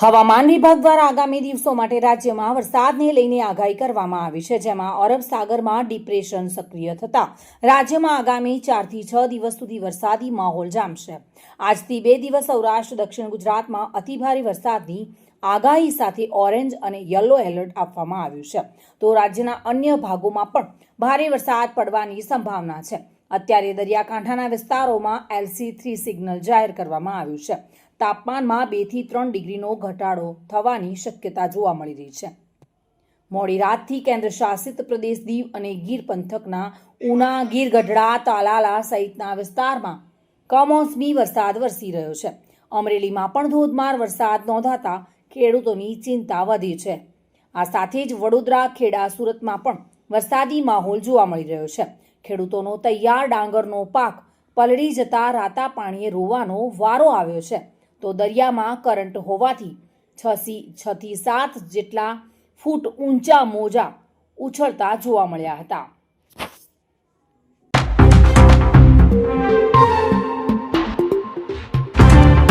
હવામાન વિભાગ દ્વારા આગામી દિવસો માટે રાજ્યમાં વરસાદને લઈને આગાહી કરવામાં આવી છે, જેમાં અરબ સાગરમાં ડિપ્રેશન સક્રિય થતા રાજ્યમાં આગામી ચારથી છ દિવસ સુધી વરસાદી માહોલ જામશે. આજથી બે દિવસ સૌરાષ્ટ્ર, દક્ષિણ ગુજરાતમાં અતિભારે વરસાદની આગાહી સાથે ઓરેન્જ અને યલો એલર્ટ આપવામાં આવ્યું છે. તો રાજ્યના અન્ય ભાગોમાં પણ ભારે વરસાદ પડવાની સંભાવના છે. અત્યારે દરિયાકાંઠાના વિસ્તારોમાં એલસી થ્રી સિગ્નલ જાહેર કરવામાં આવ્યું છે. તાપમાનમાં બેથી ત્રણ ડિગ્રીનો ઘટાડો થવાની શક્યતા જોવા મળી રહી છે. મોડી રાતથી કેન્દ્ર શાસિત પ્રદેશ દીવ અને ગીર પંથકના ઉના, ગીર ગઢડા, તાલાલા સહિતના વિસ્તારમાં કમોસમી વરસાદ વરસી રહ્યો છે. અમરેલીમાં પણ ધોધમાર વરસાદ નોંધાતા ખેડૂતોની ચિંતા વધી છે. આ સાથે જ વડોદરા, ખેડા, સુરતમાં પણ વરસાદી માહોલ જોવા મળી રહ્યો છે. ખેડૂતોનો તૈયાર ડાંગરનો પાક પલળી જતા રાતા પાણીએ રોવાનો વારો આવ્યો છે. તો દરિયામાં કરંટ હોવાથી છસી છથી સાત જેટલા ફૂટ ઊંચા મોજા ઉછળતા જોવા મળ્યા હતા.